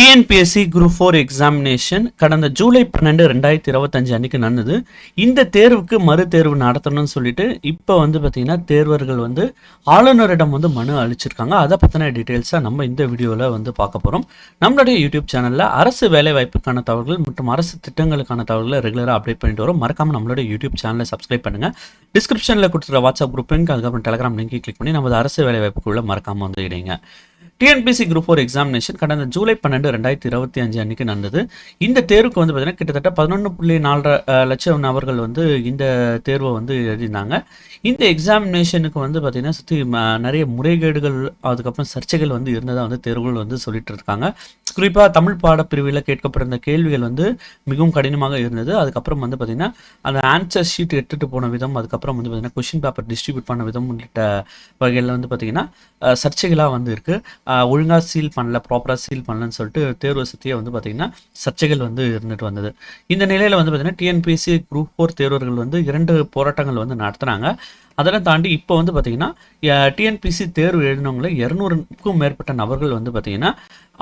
TNPSC group four examination கடந்த ஜூலை பன்னெண்டு ரெண்டாயிரத்தி இருபத்தஞ்சு அன்னைக்கு நடந்தது. இந்த தேர்வுக்கு மறு தேர்வு நடத்தணும்னு சொல்லிட்டு இப்போ வந்து பார்த்திங்கன்னா தேர்வர்கள் வந்து ஆளுநரிடம் வந்து மனு அளிச்சிருக்காங்க. அதை பற்றின டீட்டெயில்ஸாக நம்ம இந்த வீடியோவில் வந்து பார்க்க போகிறோம் நம்மளுடைய யூடியூப் சேனலில் அரசு வேலைவாய்ப்புக்கான தகவல்கள் மற்றும் அரசு திட்டங்களுக்கான தகவல்களை ரெகுலராக அப்டேட் பண்ணிட்டு வரும். மறக்காம நம்மளுடைய யூடியூப் சேனலை சப்ஸ்கிரைப் பண்ணுங்கள் டிஸ்கிரிப்ஷனில் கொடுத்துருக்க வாட்ஸ்அப் குரூப் லிங்க் அதுக்கப்புறம் டெலிகிராம் லிங்க் கிளிக் பண்ணி நமது அரசு வேலைவாய்ப்புக்குள்ள மறக்காமல் வந்து இடைங்க டிஎன்பிசி குரூப் ஃபோர் எக்ஸாமினேஷன் கடந்த ஜூலை பன்னெண்டு ரெண்டாயிரத்தி இருபத்தி அஞ்சு அன்னைக்கு நடந்தது. இந்த தேர்வுக்கு வந்து பார்த்தீங்கன்னா கிட்டத்தட்ட பதினொன்று புள்ளி நாலரை லட்சம் நபர்கள் வந்து இந்த தேர்வை வந்து எழுதியிருந்தாங்க. இந்த எக்ஸாமினேஷனுக்கு வந்து பார்த்திங்கன்னா சுற்றி நிறைய முறைகேடுகள் அதுக்கப்புறம் சர்ச்சைகள் வந்து இருந்ததாக வந்து தேர்வுகள் வந்து சொல்லிட்டு இருக்காங்க. குறிப்பாக தமிழ் பாடப்பிரிவில் கேட்கப்பட்டிருந்த கேள்விகள் வந்து மிகவும் கடினமாக இருந்தது. அதுக்கப்புறம் வந்து பார்த்தீங்கன்னா அந்த ஆன்சர் ஷீட் எடுத்துகிட்டு போன விதம் அதுக்கப்புறம் வந்து பார்த்தீங்கன்னா கொஷின் பேப்பர் டிஸ்ட்ரிபியூட் பண்ண விதம் உள்ளிட்ட வகையில் வந்து பார்த்தீங்கன்னா சர்ச்சைகளாக வந்து இருக்குது ஒழுங்காக சீல் பண்ணல ப்ராப்பராக சீல் பண்ணலன்னு சொல்லிட்டு தேர்வு சுற்றியே வந்து பார்த்தீங்கன்னா சர்ச்சைகள் வந்து இருந்துட்டு வந்தது. இந்த நிலையில் வந்து பார்த்தீங்கன்னா டிஎன்பிஎஸ்சி குரூப் ஃபோர் தேர்வர்கள் வந்து இரண்டு போராட்டங்கள் வந்து நடத்துனாங்க. அதெல்லாம் தாண்டி இப்போ வந்து பார்த்தீங்கன்னா டிஎன்பிசி தேர்வு எழுதினவங்கள இரநூறுக்கும் மேற்பட்ட நபர்கள் வந்து பார்த்தீங்கன்னா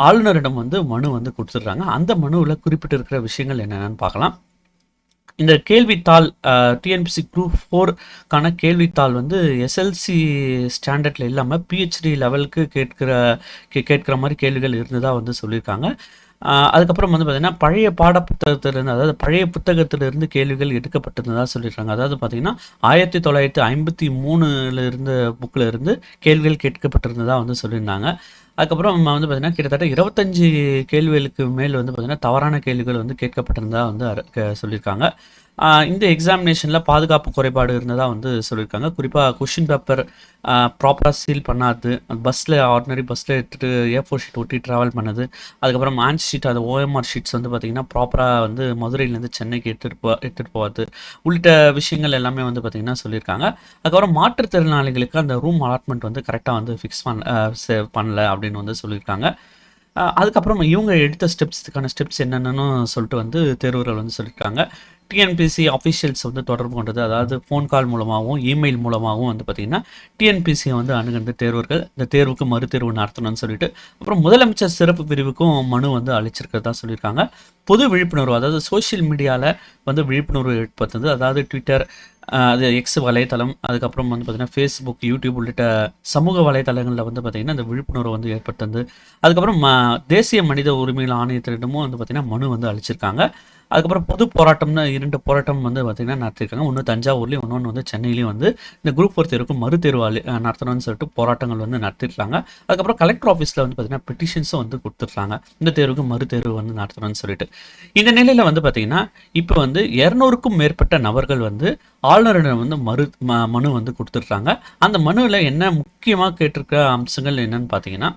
ஆளுநரிடம் வந்து மனு வந்து கொடுத்துட்றாங்க. அந்த மனுவில் குறிப்பிட்டிருக்கிற விஷயங்கள் என்னென்னு பார்க்கலாம். இந்த கேள்வித்தாள் டிஎன்பிசி குரூப் ஃபோருக்கான கேள்வித்தாள் வந்து எஸ்எல்சி ஸ்டாண்டர்டில் இல்லாமல் பிஹெச்டி லெவலுக்கு கேட்கிற கே கேட்குற மாதிரி கேள்விகள் இருந்ததாக வந்து சொல்லியிருக்காங்க. அதுக்கப்புறம் வந்து பார்த்திங்கன்னா பழைய பாட புத்தகத்திலிருந்து அதாவது பழைய புத்தகத்திலிருந்து கேள்விகள் எடுக்கப்பட்டிருந்ததாக சொல்லியிருக்காங்க. அதாவது பார்த்தீங்கன்னா ஆயிரத்தி தொள்ளாயிரத்தி ஐம்பத்தி மூணுலேருந்து புக்கில் இருந்து கேள்விகள் கேட்கப்பட்டிருந்ததாக வந்து சொல்லியிருந்தாங்க. அதுக்கப்புறம் வந்து பார்த்தீங்கன்னா கிட்டத்தட்ட இருபத்தஞ்சு கேள்விகளுக்கு மேல் வந்து பார்த்திங்கன்னா தவறான கேள்விகள் வந்து கேட்கப்பட்டிருந்தா வந்து சொல்லியிருக்காங்க. இந்த எக்ஸாமினேஷனில் பாதுகாப்பு குறைபாடு இருந்ததாக வந்து சொல்லியிருக்காங்க. குறிப்பாக கொஷின் பேப்பர் ப்ராப்பராக சீல் பண்ணாது பஸ்ஸில் ஆர்டினரி பஸ்ஸில் எடுத்துகிட்டு ஏ ஃபோர் ஷீட் ஒட்டி ட்ராவல் பண்ணது அதுக்கப்புறம் ஆன்ஸ் ஷீட் அது ஓஎம்ஆர் ஷீட்ஸ் வந்து பார்த்திங்கன்னா ப்ராப்பராக வந்து மதுரையிலேருந்து சென்னைக்கு எடுத்துகிட்டு போ எடுத்துகிட்டு போகாது உள்ளிட்ட விஷயங்கள் எல்லாமே வந்து பார்த்திங்கன்னா சொல்லியிருக்காங்க. அதுக்கப்புறம் மாற்றுத்திறனாளிகளுக்கு அந்த ரூம் அலாட்மெண்ட் வந்து கரெக்டாக வந்து ஃபிக்ஸ் பண்ண பண்ணல அப்படின்னு வந்து சொல்லியிருக்காங்க. அதுக்கப்புறம் இவங்க எடுத்த ஸ்டெப்ஸ்க்கான ஸ்டெப்ஸ் என்னென்னு சொல்லிட்டு வந்து தேர்வர்கள் வந்து சொல்லியிருக்காங்க. டிஎன்பிசி அஃபிஷியல்ஸ் வந்து தொடர்பு கொண்டது. அதாவது ஃபோன் கால் மூலமாகவும் இமெயில் மூலமாகவும் வந்து பார்த்திங்கன்னா டிஎன்பிசியை வந்து அணுகுந்த தேர்வர்கள் இந்த தேர்வுக்கு மறுதேர்வு நடத்தணும்னு சொல்லிட்டு அப்புறம் முதலமைச்சர் சிறப்பு பிரிவுக்கும் மனு வந்து அளிச்சிருக்கிறதா சொல்லியிருக்காங்க. பொது விழிப்புணர்வு அதாவது சோஷியல் மீடியாவில் வந்து விழிப்புணர்வு ஏற்படுத்துது. அதாவது ட்விட்டர் அது எக்ஸ் வலைத்தளம் அதுக்கப்புறம் வந்து பார்த்திங்கன்னா ஃபேஸ்புக் யூடியூப் உள்ளிட்ட சமூக வலைத்தளங்களில் வந்து பார்த்திங்கன்னா இந்த விழிப்புணர்வு வந்து ஏற்படுத்துது. அதுக்கப்புறம் தேசிய மனித உரிமைகள் ஆணையத்திடமும் வந்து பார்த்திங்கன்னா மனு வந்து அளிச்சிருக்காங்க. அதுக்கப்புறம் பொது போராட்டம்னு இரண்டு போராட்டம் வந்து பார்த்திங்கன்னா நடத்திருக்காங்க. ஒன்று தஞ்சாவூர்லேயும் இன்னொன்று வந்து சென்னையிலையும் வந்து இந்த குரூப் ஃபோர் தேர்வுக்கு மறுதேர்வு நடத்தணும்னு சொல்லிட்டு போராட்டங்கள் வந்து நடத்திருக்காங்க. அதுக்கப்புறம் கலெக்டர் ஆஃபீஸில் வந்து பார்த்திங்கன்னா பெட்டிஷன்ஸும் வந்து கொடுத்துருக்காங்க. இந்த தேர்வுக்கு மறுதேர்வு வந்து நடத்தணும்னு சொல்லிட்டு. இந்த நிலையில் வந்து பார்த்திங்கன்னா இப்போ வந்து இரநூறுக்கும் மேற்பட்ட நபர்கள் வந்து ஆளுநரிடம் வந்து மறு ம- மனு வந்து கொடுத்துருக்காங்க. அந்த மனுவில் என்ன முக்கியமாக கேட்டிருக்க அம்சங்கள் என்னன்னு பார்த்தீங்கன்னா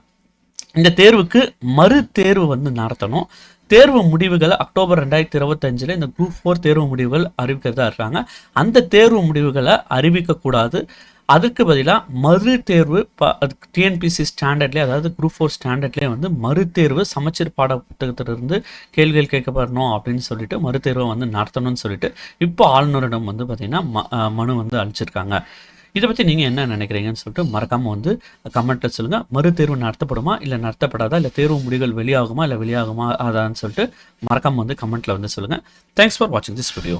இந்த தேர்வுக்கு மறு தேர்வு வந்து நடத்தணும். தேர்வு முடிவுகள் அக்டோபர் ரெண்டாயிரத்தி இருபத்தஞ்சில் இந்த குரூப் ஃபோர் தேர்வு முடிவுகள் அறிவிக்கிறதா இருக்காங்க. அந்த தேர்வு முடிவுகளை அறிவிக்கக்கூடாது அதுக்கு பதிலாக மறு தேர்வு ப டிஎன்பிசி ஸ்டாண்டர்ட்லேயே அதாவது குரூப் ஃபோர் ஸ்டாண்டர்ட்லேயே வந்து மறுதேர்வு சமச்சீர் பாட புத்தகத்திலிருந்து கேள்விகள் கேட்கப்படணும் அப்படின்னு சொல்லிட்டு மறுதேர்வை வந்து நடத்தணும்னு சொல்லிட்டு இப்போ ஆளுநரிடம் வந்து பார்த்திங்கன்னா ம மனு வந்து அளிச்சிருக்காங்க இதை பற்றி நீங்கள் என்ன நினைக்கிறீங்கன்னு சொல்லிட்டு மறக்காமல் வந்து கமெண்ட்டில் சொல்லுங்கள் மறுதேர்வு நடத்தப்படுமா இல்லை நடத்தப்படாதா? இல்லை தேர்வு முடிவுகள் வெளியாகுமா? இல்லை வெளியாகுமா? அதான்னு சொல்லிட்டு மறக்காமல் வந்து கமெண்ட்டில் வந்து சொல்லுங்கள் தேங்க்ஸ் ஃபார் வாட்சிங் திஸ் வீடியோ